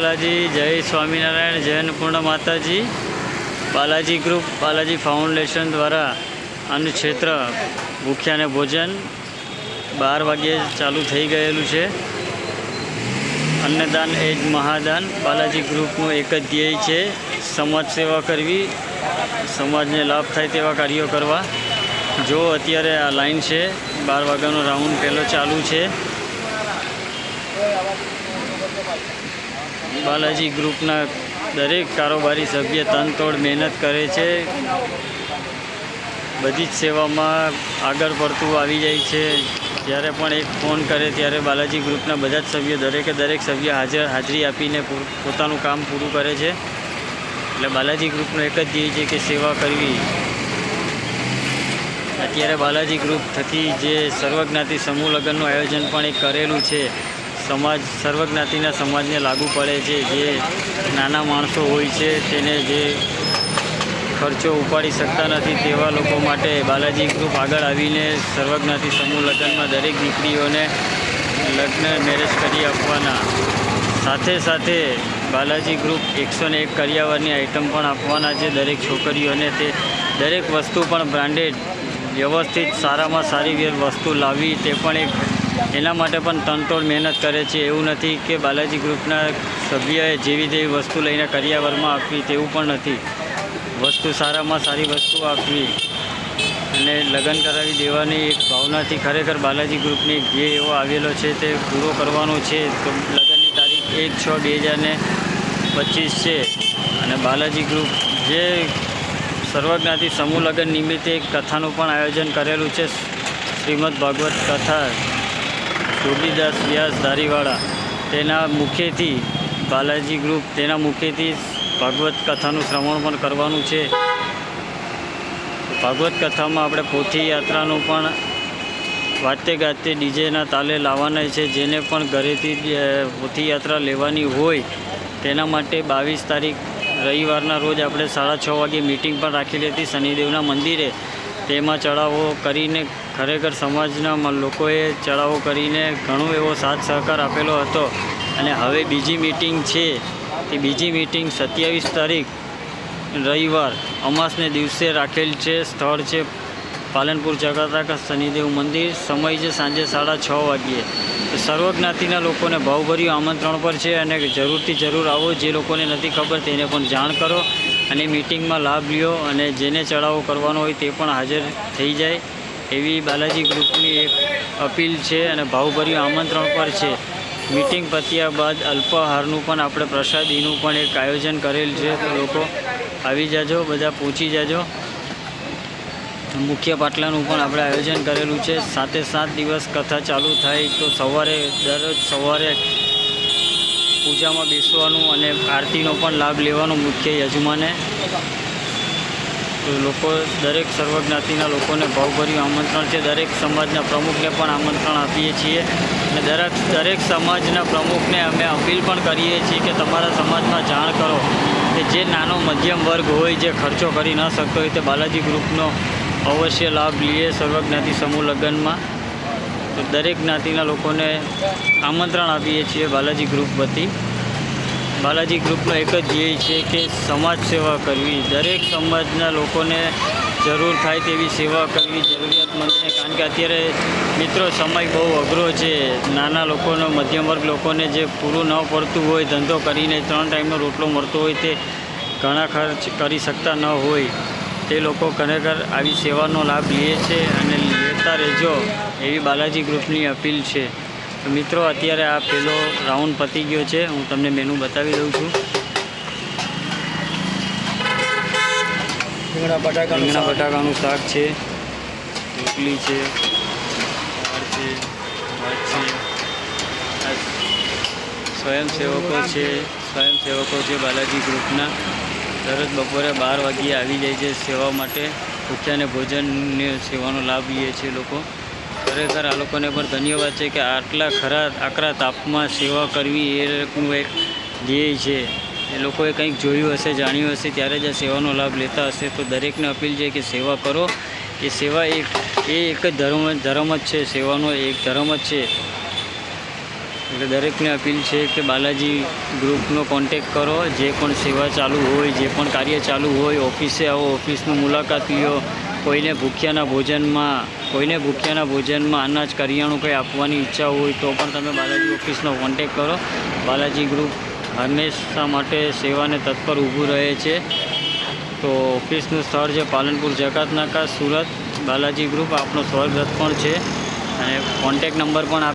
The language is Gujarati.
બાલાજી, જય સ્વામિનારાયણ, જય અન્નપૂર્ણા માતાજી. બાલાજી ગ્રુપ, બાલાજી ફાઉન્ડેશન દ્વારા આનું ક્ષેત્ર ભૂખ્યાને ભોજન બાર વાગ્યે ચાલુ થઈ ગયેલું છે. અન્નદાન એ જ મહાદાન. બાલાજી ગ્રુપનું એક જ ધ્યેય છે, સમાજ સેવા કરવી. સમાજને લાભ થાય તેવા કાર્યો કરવા. જો અત્યારે આ લાઈન છે, બાર વાગ્યાનો રાઉન્ડ પહેલો ચાલુ છે. બાલાજી ગ્રુપના દરેક કારોબારી સભ્ય તનતોડ મહેનત કરે છે. બધી જ સેવામાં આગળ પડતું આવી જાય છે. જ્યારે પણ એક ફોન કરે ત્યારે બાલાજી ગ્રુપના બધા જ સભ્યો દરેકે દરેક સભ્ય હાજર, હાજરી આપીને પોતાનું કામ પૂરું કરે છે. એટલે બાલાજી ગ્રુપનો એક જ ધ્યેય છે કે સેવા કરવી. અત્યારે બાલાજી ગ્રુપ થકી જે સર્વજ્ઞાતિ સમૂહ લગ્નનું આયોજન પણ એક કરેલું છે. સમાજ, સર્વજ્ઞાતિના સમાજને લાગુ પડે છે. જે નાના માણસો હોય છે, તેને જે ખર્ચો ઉપાડી શકતા નથી, તેવા લોકો માટે બાલાજી ગ્રુપ આગળ આવીને સર્વજ્ઞાતિ સમૂહ લગ્નમાં દરેક દીકરીઓને લગ્ન મેરેજ કરી આપવાના. સાથે સાથે બાલાજી ગ્રુપ એકસો ને એક કરિયાવરની આઇટમ પણ આપવાના છે દરેક છોકરીઓને. તે દરેક વસ્તુ પણ બ્રાન્ડેડ, વ્યવસ્થિત, સારામાં સારી વસ્તુ લાવવી, તે પણ એક એના માટે પણ તનતોડ મહેનત કરે છે. એવું નથી કે બાલાજી ગ્રુપના સભ્યએ જેવી તેવી વસ્તુ લઈને કરિયાવરમાં આપવી તેવું પણ નથી. વસ્તુ સારામાં સારી વસ્તુ આપવી અને લગ્ન કરાવી દેવાની એક ભાવનાથી ખરેખર બાલાજી ગ્રુપની જે એવો આવેલો છે તે પૂરો કરવાનો છે. તો લગ્નની તારીખ એક છ બે હજારને પચીસ છે. અને બાલાજી ગ્રુપ જે સર્વજ્ઞાથી સમૂહ લગ્ન નિમિત્તે એક કથાનું પણ આયોજન કરેલું છે. શ્રીમદ ભાગવત કથા. જોગીદાસ વ્યાસ ધારીવાળા, તેના મુખેથી બાલાજી ગ્રુપ, તેના મુખેથી ભાગવત કથાનું શ્રવણ પણ કરવાનું છે. ભાગવત કથામાં આપણે પોથી યાત્રાનું પણ વાતે ગાતે ડીજેના તાલે લાવવાના છે, જેને પણ ઘરેથી પોથી યાત્રા લેવાની હોય, તેના માટે બાવીસ તારીખ રવિવારના રોજ આપણે સાડા છ વાગે મિટિંગ પણ રાખેલી હતી શનિદેવના મંદિરે. તેમાં ચડાવો કરીને ખરેખર સમાજના લોકોએ ચડાવો કરીને ઘણો એવો સાથ સહકાર આપેલો હતો. અને હવે બીજી મિટિંગ છે. તે બીજી મિટિંગ સત્યાવીસ તારીખ, રવિવાર, અમાસને દિવસે રાખેલ છે. સ્થળ છે પાલનપુર જગતાકા શનિદેવ મંદિર. સમય છે સાંજે સાડા છ વાગ્યે. સર્વ જ્ઞાતિના લોકોને ભાવભર્યું આમંત્રણ પર છે અને જરૂરથી જરૂર આવો. જે લોકોને નથી ખબર તેને પણ જાણ કરો અને મિટિંગમાં લાભ લ્યો અને જેને ચડાવો કરવાનો હોય તે પણ હાજર થઈ જાય. એવી બાલાજી ગ્રુપની એક અપીલ છે અને ભાવભર્યું આમંત્રણ પર છે. મિટિંગ પત્યા બાદ અલ્પાહારનું પણ આપણે પ્રસાદીનું પણ એક આયોજન કરેલ છે. તો લોકો આવી જાજો, બધા પહોંચી જાજો. મુખ્ય પાટલાનું પણ આપણે આયોજન કરેલું છે. સાતે સાત દિવસ કથા ચાલુ થાય તો સવારે, દરરોજ સવારે પૂજામાં બેસવાનું અને આરતીનો પણ લાભ લેવાનો મુખ્ય યજમાને. લોકો દરેક સર્વજ્ઞાતિના લોકોને ભાવભર્યું આમંત્રણ છે. દરેક સમાજના પ્રમુખને પણ આમંત્રણ આપીએ છીએ. અને દરેક દરેક સમાજના પ્રમુખને અમે અપીલ પણ કરીએ છીએ કે તમારા સમાજમાં જાણ કરો કે જે નાનો મધ્યમ વર્ગ હોય, જે ખર્ચો કરી ન શકતો હોય તે બાલાજી ગ્રુપનો અવશ્ય લાભ લઈએ સર્વજ્ઞાતિ સમૂહ લગ્નમાં. તો દરેક જ્ઞાતિના લોકોને આમંત્રણ આપીએ છીએ બાલાજી ગ્રુપ વતી. બાલાજી ગ્રુપનો એક જ ધ્યેય છે કે સમાજ સેવા કરવી. દરેક સમાજના લોકોને જરૂર થાય તેવી સેવા કરવી જરૂરિયાતમંદને કારણ કે અત્યારે મિત્રો સમય બહુ અઘરો છે. નાના લોકોનો મધ્યમ વર્ગ લોકોને જે પૂરું ન પડતું હોય, ધંધો કરીને ત્રણ ટાઈમનો રોટલો મળતો હોય તે ઘણા ખર્ચ કરી શકતા ન હોય. તે લોકો ખરેખર આવી સેવાનો લાભ લે છે અને લેતા રહેજો એવી બાલાજી ગ્રુપની અપીલ છે. તો મિત્રો અત્યારે આ પેલો રાઉન્ડ પતી ગયો છે. હું તમને મેનુ બતાવી દઉં છું. રીંગણા બટાકા રીંગણા બટાકાનું શાક છે રોટલી છે દાળ છે ભાત છે સ્વયંસેવકો છે સ્વયંસેવકો છે બાલાજી ગ્રુપના. દરરોજ બપોરે બાર વાગ્યે આવી જાય છે સેવા માટે. ભૂખ્યાને ભોજનની સેવાનો લાભ લઈએ છીએ લોકો. ખરેખર આ લોકોને પણ ધન્યવાદ છે કે આટલા ખરા આકરા તાપમાં સેવા કરવી એ લોકોનું એક ધ્યેય છે. એ લોકોએ કંઈક જોયું હશે, જાણ્યું હશે, ત્યારે જ આ સેવાનો લાભ લેતા હશે. તો દરેકને અપીલ છે કે સેવા કરો. એ સેવા એક, એ એક જ ધર્મ ધર્મ જ છે. સેવાનો એક ધર્મ જ છે. એટલે દરેકને અપીલ છે કે બાલાજી ગ્રુપનો કોન્ટેક કરો. જે પણ સેવા ચાલુ હોય, જે પણ કાર્ય ચાલુ હોય, ઓફિસે આવો, ઓફિસની મુલાકાત લ્યો. કોઈને ભૂખ્યાના ભોજનમાં, કોઈને ભૂખ્યાના ભોજનમાં અનાજ કરિયાણું કંઈ આપવાની ઈચ્છા હોય તો પણ તમે બાલાજી ઓફિસનો કોન્ટેક કરો. બાલાજી ગ્રુપ હંમેશા માટે સેવાને તત્પર ઊભું રહે છે. તો ઓફિસનું સ્થળ છે પાલનપુર જકાત નાકા સુરત. બાલાજી ગ્રુપ આપણો સ્વર્ગરથ પણ છે અને કોન્ટેક નંબર પણ